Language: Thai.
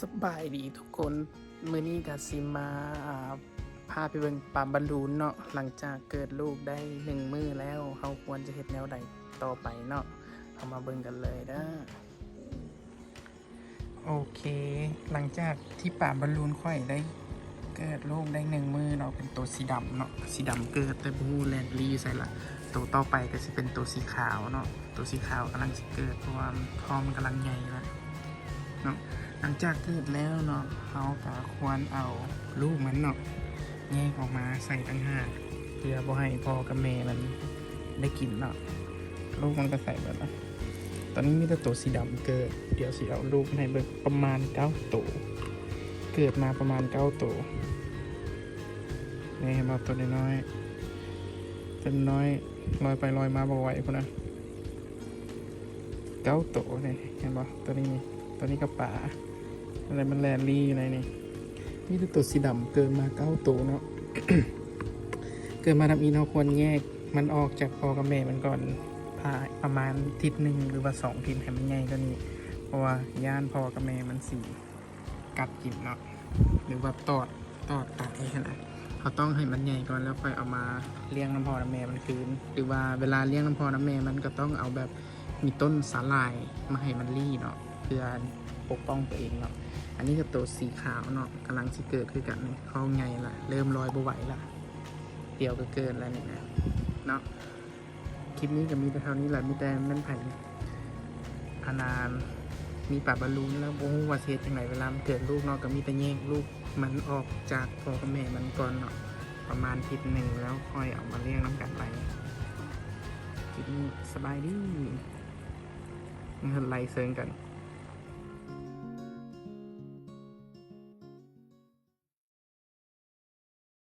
สบายดีทุกคนมือนี้ก็สิมาพาไปเบิ่งปลาบอลลูนเนาะหลังจากเกิดลูกได้หนึ่งมือแล้วเฮาควรจะเฮ็ดแนวใดต่อไปเนาะเอามาเบิ่งกันเลยเด้อโอเค หลังจากที่ปลาบอลลูนค่อยได้ เกิดลูกได้หนึ่งมือเนาะเป็นตัวสีดำเนาะสีดำเกิดแต่บูแลนด์ลีอยู่ใส่ละตัวต่อไปก็จะเป็นตัวสีขาวเนาะตัวสีขาวกำลังจะเกิดเพราะว่าท้องมันกำลังใหญ่แล้วเนาะ หลังจากเกิดแล้วเนาะเขาก็ควรเอาลูกมันเนาะแยกออกมาใส่ตั้งหากเพื่อบ่ให้พ่อกับแม่มันได้กินเนาะลูกมันก็ใส่แบบนั้นตอนนี้มีแต่ตัวสีดำเกิด เดี๋ยวสิเอาลูกให้เบิกประมาณเก้าตัวเกิดมาประมาณเก้าตัวนี่เห็นบ่ตัวน้อยๆตัวน้อยลอยไปลอยมาบ่ไหวพุ่นนะเก้าตัวนี่เห็นบ่ตัวนี้ตัวนี้ก็ป่า อะไรมันแลนลี่อยู่ในนี่นี่คือตัวสีดำเกิดมาเก้าตัวเนาะเกิดมาทำอีเนาควรแยกมันออกจากพอกับแม่มันก่อนพาประมาณทิศหนึ่งหรือว่าสองทิศให้มันใหญ่กว่านี้เพราะว่าย่านพอกับแม่มันสีกัดกินเนาะหรือว่าตอดตอดตายขนาดเขาต้องให้มันใหญ่ก่อนแล้วค่อยเอามาเลี้ยงน้ำพอน้ำแม่มันคืน หรือว่าเวลาเลี้ยงน้ำพอน้ำแม่มันก็ต้องเอาแบบ มีต้นสาลายมาให้มันรี่เนาะเพื่อปกป้องตัวเองเนาะอันนี้ก็ตัวสีขาวเนาะกำลังสิเกิดคือกันเขาไงล่ะ เริ่มลอยบวไหวละเดี๋ยวก็เกินแล้วเนี่นะเนาะคลิปนี้ก็มีแต่เท่านี้แหละมีแต่แม่นไผ่พนานมีปลาบอลลูนแล้วโอ้วาเสียจังไหนเวลามันเกิดลูกเนาะก็มีแต่แยกลูกมันออกจากพ่อกับแม่มันก่อนเนาะประมาณทิศหนึ่งแล้วค่อยเอามาเลี้ยงน้ำกันไปคลิปนี้สบายดี คนไล่เซิงกัน